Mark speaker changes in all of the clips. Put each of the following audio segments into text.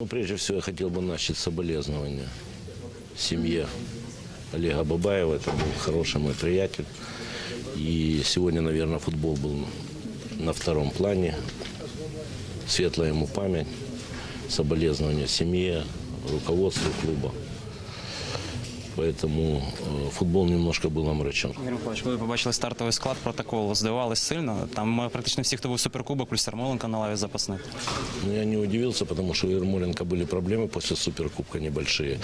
Speaker 1: Ну, прежде всего, я хотел бы начать соболезнования семье Олега Бабаева. Это был хороший мой приятель. И сегодня, наверное, футбол был на втором плане. Светлая ему память, соболезнования семье, руководству клуба Поэтому э, футбол немножко был омрачен.
Speaker 2: Ігор Миколаївич, коли ви побачили стартовий склад протоколу, здивувались сильно. Там е, практично всі, хто був в суперкубок, плюс Ярмоленко на лаві запасних.
Speaker 1: Но я не удивился, потому что у Ермоленко были проблемы после Суперкубка небольшие.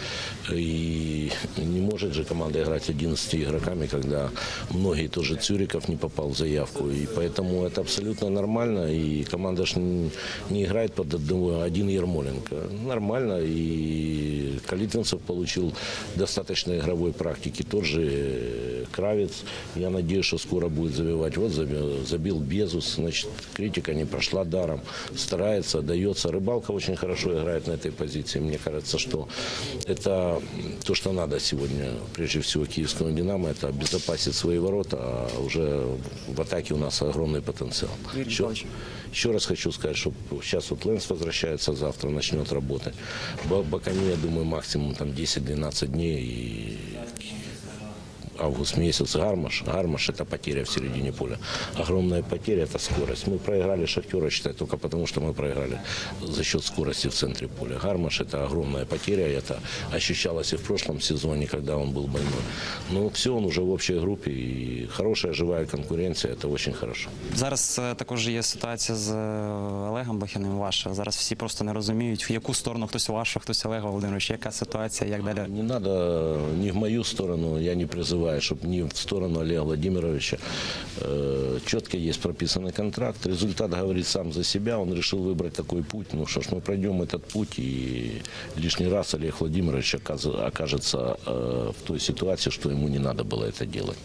Speaker 1: И не может же команда играть 11 игроками, когда многие тоже Цюриков не попал в заявку. И поэтому это абсолютно нормально. И команда ж не, не играет под одного, один Ермоленко. Нормально. И Калитвинцев получил достаточно игровой практики. Тот же э, Кравец. Я надеюсь, что скоро будет забивать. Вот забил, забил Безус. Значит, критика не прошла даром. Старается, дается. Рыбалка очень хорошо играет на этой позиции. Мне кажется, что это то, что надо сегодня, прежде всего, киевскому «Динамо», это обезопасить свои ворота, а уже в атаке у нас огромный потенциал. Еще. Еще раз хочу сказать, что сейчас вот Лэнс возвращается, завтра начнет работать. Ба- Бакани, я думаю, максимум там 10-12 дней и август месяц Гармаш. Гармаш это потеря в середине поля. Огромная потеря это скорость. Мы проиграли Шахтера, считай, только потому, что мы проиграли за счет скорости в центре поля. Гармаш это огромная потеря. Это ощущалось и в прошлом сезоне, когда он был больной. Но все, он уже в общей группе. И хорошая живая конкуренция, это очень хорошо.
Speaker 2: Зараз е, також є ситуація з е, Олегом Блохіним. Ваша зараз всі просто не розуміють, в яку сторону хтось ваша, хтось Олега Володимирович, яка ситуація, як далі.
Speaker 1: Не надо ни в мою сторону, я не призываю, чтобы ни в сторону Олега Владимировича. Э, четко есть прописанный контракт. Результат говорит сам за себя. Он решил выбрать такой путь. Ну что ж, мы пройдем этот путь, и лишний раз Олег Владимирович окажется э, в той ситуации, что ему не надо было это делать.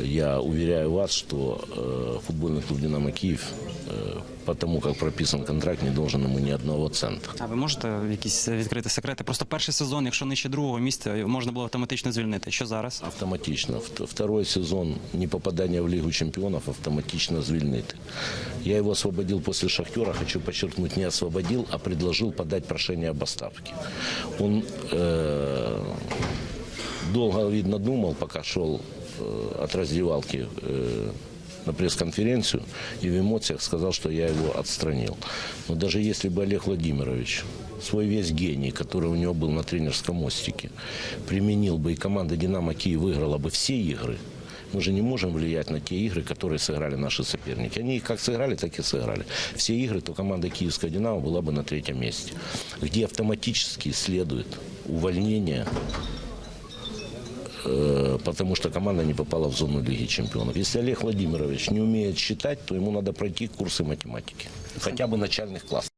Speaker 1: Я уверяю вас, что э, футбольный клуб «Динамо Киев», э, потому как прописан контракт, не должен ему ни одного цента.
Speaker 2: А ви можете якісь відкрити секрети? Просто перший сезон, якщо нижче другого місця, можна було автоматично звільнити. Що зараз?
Speaker 1: Автоматично. Вт- Второй сезон непопадания в Лигу чемпионов автоматично звільнити. Я его освободил после «Шахтера». Хочу подчеркнуть, не освободил, а предложил подать прошение об отставке. Он э, долго, видно, думал, пока шел э, от раздевалки э, на пресс-конференцию и в эмоциях сказал, что я его отстранил. Но даже если бы Олег Владимирович свой весь гений, который у него был на тренерском мостике, применил бы и команда «Динамо Киев» выиграла бы все игры, мы же не можем влиять на те игры, которые сыграли наши соперники. Они их как сыграли, так и сыграли. Все игры, то команда Киевская «Динамо» была бы на третьем месте, где автоматически следует увольнение э, потому что команда не попала в зону Лиги Чемпионов. Если Олег Владимирович не умеет считать, то ему надо пройти курсы математики. Хотя бы начальных классов.